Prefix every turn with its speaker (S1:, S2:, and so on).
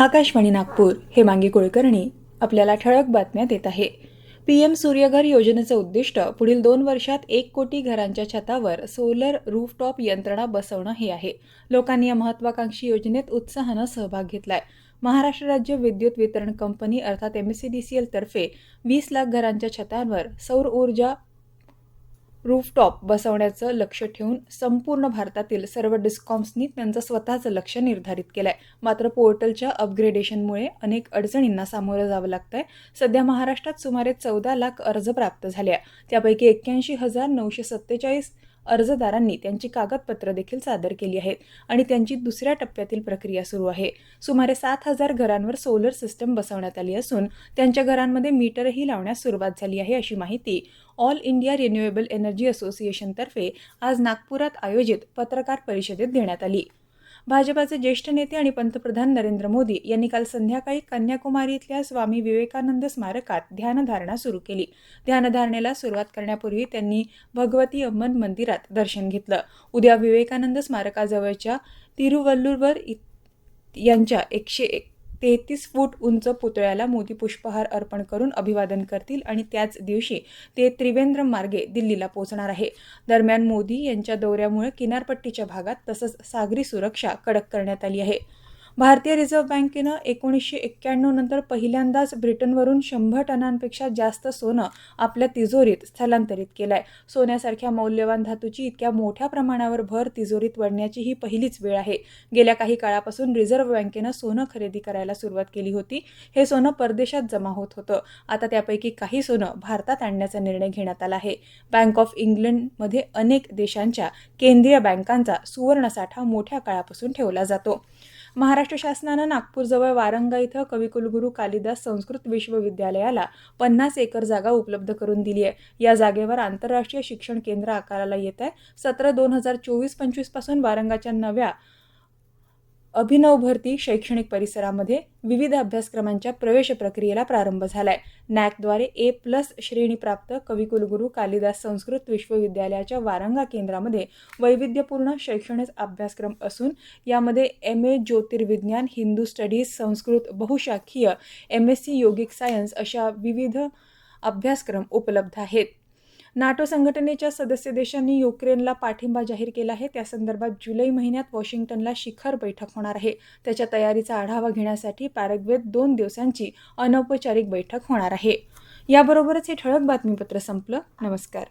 S1: आकाशवाणी नागपूर हे मांगी कुलकर्णी आपल्याला ठळक बातम्या देत आहे. पीएम सूर्यघर योजनेचं उद्दिष्ट पुढील दोन वर्षात एक कोटी घरांच्या छतावर सोलर रूफटॉप यंत्रणा बसवणं हे आहे. लोकांनी या महत्वाकांक्षी योजनेत उत्साहानं सहभाग घेतलाय. महाराष्ट्र राज्य विद्युत वितरण कंपनी अर्थात M C D C L तर्फे वीस लाख घरांच्या छतांवर सौर ऊर्जा रूफटॉप बसवण्याचं लक्ष ठेवून संपूर्ण भारतातील सर्व डिस्कॉम्सनी त्यांचं स्वतःचं लक्ष निर्धारित केलंय मात्र पोर्टलच्या अपग्रेडेशनमुळे अनेक अडचणींना सामोरं जावं लागतंय सध्या महाराष्ट्रात सुमारे चौदा लाख अर्ज प्राप्त झाले आहे. त्यापैकी एक्क्याऐंशी हजार नऊशे सत्तेचाळीस अर्जदारांनी त्यांची कागदपत्र देखील सादर केली आहेत आणि त्यांची दुसऱ्या टप्प्यातील प्रक्रिया सुरू आहे. सुमारे सात हजार घरांवर सोलर सिस्टम बसवण्यात आली असून त्यांच्या घरांमध्ये मीटरही लावण्यास सुरुवात झाली आहे अशी माहिती ऑल इंडिया रिन्युएबल एनर्जी असोसिएशनतर्फे आज नागपुरात आयोजित पत्रकार परिषदेत देण्यात आली. भाजपाचे ज्येष्ठ नेते आणि पंतप्रधान नरेंद्र मोदी यांनी काल संध्याकाळी कन्याकुमारी इथल्या स्वामी विवेकानंद स्मारकात ध्यानधारणा सुरू केली. ध्यानधारणेला सुरुवात करण्यापूर्वी त्यांनी भगवती अम्मन मंदिरात दर्शन घेतलं. उद्या विवेकानंद स्मारकाजवळच्या तिरुवल्लूरवर इ- यांच्या एकशे एक तेहतीस फूट उंच पुतळ्याला मोदी पुष्पहार अर्पण करून अभिवादन करतील आणि त्याच दिवशी ते त्रिवेंद्रम मार्गे दिल्लीला पोहोचणार आहे. दरम्यान मोदी यांच्या दौऱ्यामुळे किनारपट्टीच्या भागात तसंच सागरी सुरक्षा कडक करण्यात आली आहे. भारतीय रिझर्व्ह बँकेनं एकोणीसशे एक्क्याण्णव नंतर पहिल्यांदाच ब्रिटनवरून शंभर टनांपेक्षा जास्त सोनं आपल्या तिजोरीत स्थलांतरित केलं आहे सोन्यासारख्या मौल्यवान धातूची इतक्या मोठ्या प्रमाणावर भर तिजोरीत वळण्याची ही पहिलीच वेळ आहे. गेल्या काही काळापासून रिझर्व्ह बँकेनं सोनं खरेदी करायला सुरुवात केली होती. हे सोनं परदेशात जमा होत होतं. आता त्यापैकी काही सोनं भारतात आणण्याचा निर्णय घेण्यात आला आहे. बँक ऑफ इंग्लंडमध्ये अनेक देशांच्या केंद्रीय बँकांचा सुवर्णसाठा मोठ्या काळापासून ठेवला जातो. महाराष्ट्र शासनानं नागपूरजवळ वारंगा इथं कविकुलगुरू कालिदास संस्कृत विश्वविद्यालयाला पन्नास एकर जागा उपलब्ध करून दिली आहे. या जागेवर आंतरराष्ट्रीय शिक्षण केंद्र आकाराला येत आहे. सत्र दोन हजार चोवीस पंचवीसपासून वारंगाच्या नव्या अभिनव भरती शैक्षणिक परिसरामध्ये विविध अभ्यासक्रमांच्या प्रवेश प्रक्रियेला प्रारंभ झालाय. नॅकद्वारे ए प्लस श्रेणीप्राप्त कविकुलगुरू कालिदास संस्कृत विश्वविद्यालयाच्या वारंगा केंद्रामध्ये वैविध्यपूर्ण शैक्षणिक अभ्यासक्रम असून यामध्ये एम ए ज्योतिर्विज्ञान हिंदू स्टडीज संस्कृत बहुशाखीय एम एस सी योगिक सायन्स अशा विविध अभ्यासक्रम उपलब्ध आहेत. नाटो संघटनेच्या सदस्य देशांनी युक्रेनला पाठिंबा जाहीर केला आहे. त्या संदर्भात जुलै महिन्यात वॉशिंग्टनला शिखर बैठक होणार आहे. त्याच्या तयारीचा आढावा घेण्यासाठी पॅरेग्वेत दोन दिवसांची अनौपचारिक बैठक होणार आहे. याबरोबरच हे ठळक बातमीपत्र संपलं. नमस्कार.